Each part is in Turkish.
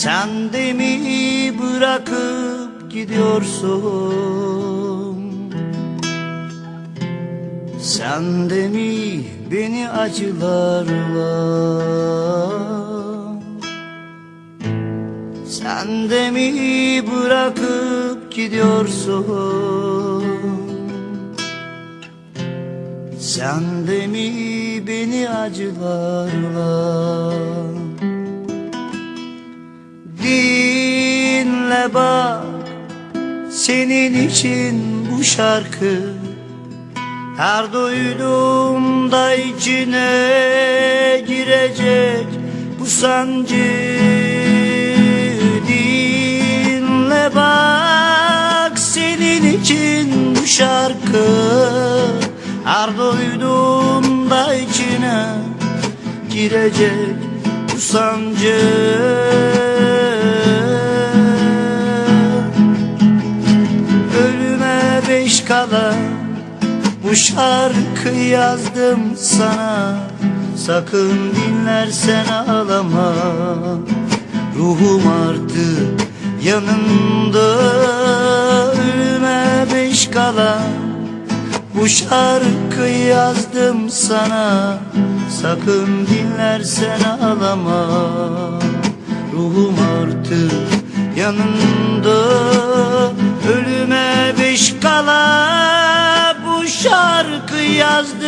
Sen de mi bırakıp gidiyorsun? Sen de mi beni acılarla? Sen de mi bırakıp gidiyorsun? Sen de mi beni acılarla Bak senin için bu şarkı Her duyduğumda içine girecek. Bu sancı Dinle bak senin için bu şarkı Her duyduğumda içine girecek. Bu sancı beş kala bu şarkı yazdım sana. Sakın dinlersen ağlama. Ruhum artık yanında. Ölüme beş kala bu şarkı yazdım sana. Sakın dinlersen ağlama. Ruhum artık yanında. Ölüme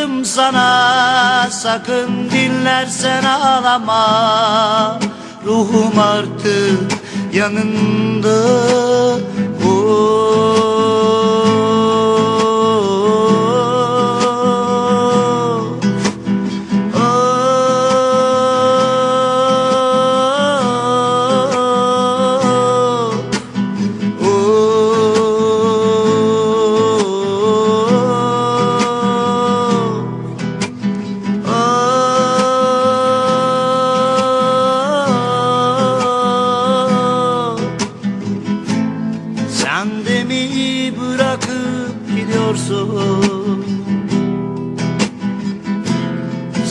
yazdım sana Sakın dinlersen ağlama. Ruhum artık yanında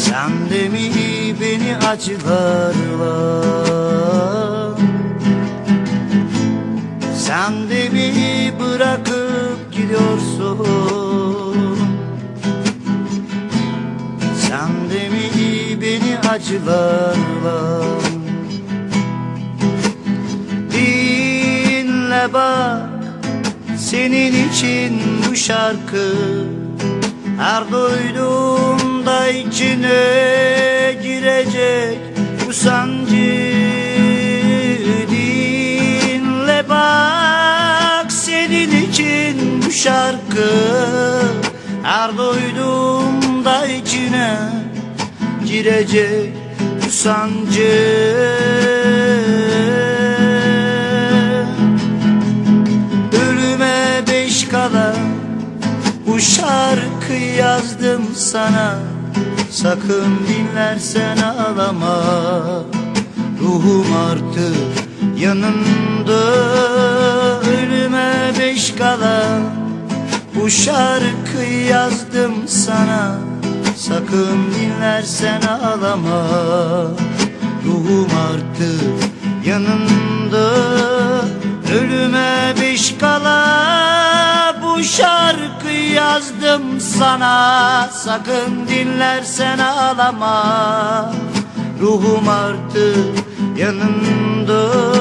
Sen de mi beni acılarla Sen de mi bırakıp gidiyorsun? Sen de mi beni acılarla Dinle bak senin için bu şarkı Her duyduğumda içine girecek bu sancı Dinle bak senin için bu şarkı. Her duyduğumda içine girecek bu sancı bu şarkı yazdım sana. Sakın dinlersen ağlama. Ruhum artık yanında Ölüme beş kala. Bu şarkı yazdım sana. Sakın dinlersen ağlama. Ruhum artık yanında Ölüme beş kala şarkı yazdım sana. Sakın dinlersen ağlama. Ruhum artık yanında